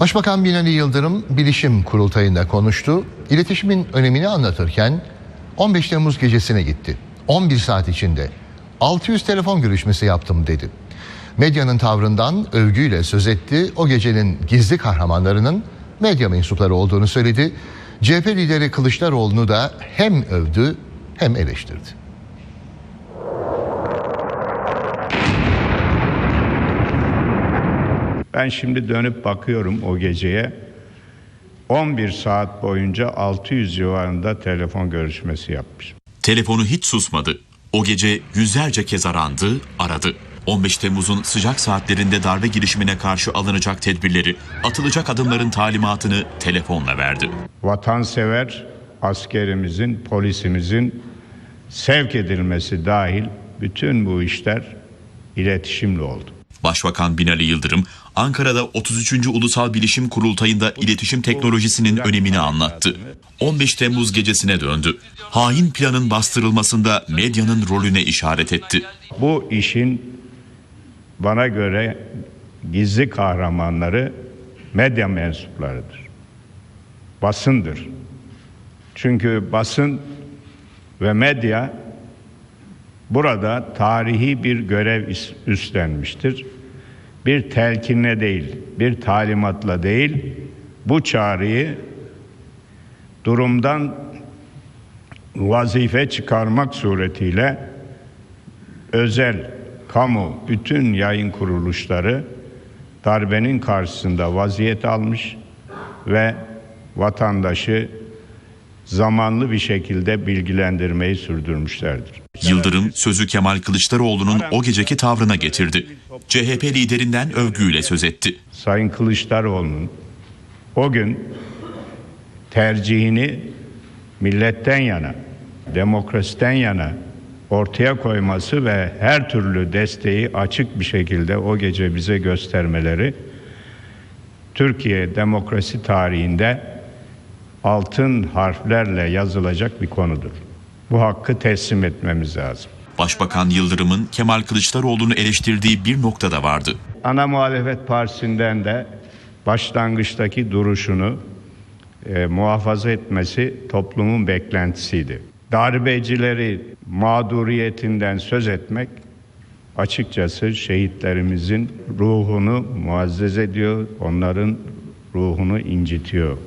Başbakan Binali Yıldırım bilişim kurultayında konuştu. İletişimin önemini anlatırken 15 Temmuz gecesine gitti. 11 saat içinde 600 telefon görüşmesi yaptım dedi. Medyanın tavrından övgüyle söz etti. O gecenin gizli kahramanlarının medya mensupları olduğunu söyledi. CHP lideri Kılıçdaroğlu'nu da hem övdü hem eleştirdi. Ben şimdi dönüp bakıyorum o geceye. 11 saat boyunca 600 civarında telefon görüşmesi yapmış. Telefonu hiç susmadı. O gece yüzlerce kez arandı, aradı. 15 Temmuz'un sıcak saatlerinde darbe girişimine karşı alınacak tedbirleri, atılacak adımların talimatını telefonla verdi. Vatansever askerimizin, polisimizin sevk edilmesi dahil bütün bu işler iletişimle oldu. Başbakan Binali Yıldırım, Ankara'da 33. Ulusal Bilişim Kurultayı'nda iletişim teknolojisinin önemini anlattı. 15 Temmuz gecesine döndü. Hain planın bastırılmasında medyanın rolüne işaret etti. Bu işin bana göre gizli kahramanları medya mensuplarıdır. Basındır. Çünkü basın ve medya burada tarihi bir görev üstlenmiştir. Bir telkinle değil, bir talimatla değil, bu çağrıyı durumdan vazife çıkarmak suretiyle özel, kamu, bütün yayın kuruluşları darbenin karşısında vaziyet almış ve vatandaşı zamanlı bir şekilde bilgilendirmeyi sürdürmüşlerdir. Yıldırım sözü Kemal Kılıçdaroğlu'nun o geceki tavrına getirdi. CHP liderinden övgüyle söz etti. Sayın Kılıçdaroğlu'nun o gün tercihini milletten yana, demokrasiden yana ortaya koyması ve her türlü desteği açık bir şekilde o gece bize göstermeleri Türkiye demokrasi tarihinde altın harflerle yazılacak bir konudur. Bu hakkı teslim etmemiz lazım. Başbakan Yıldırım'ın Kemal Kılıçdaroğlu'nu eleştirdiği bir nokta da vardı. Ana muhalefet partisinden de başlangıçtaki duruşunu e, muhafaza etmesi toplumun beklentisiydi. Darbecileri mağduriyetinden söz etmek açıkçası şehitlerimizin ruhunu muazzez ediyor, onların ruhunu incitiyor.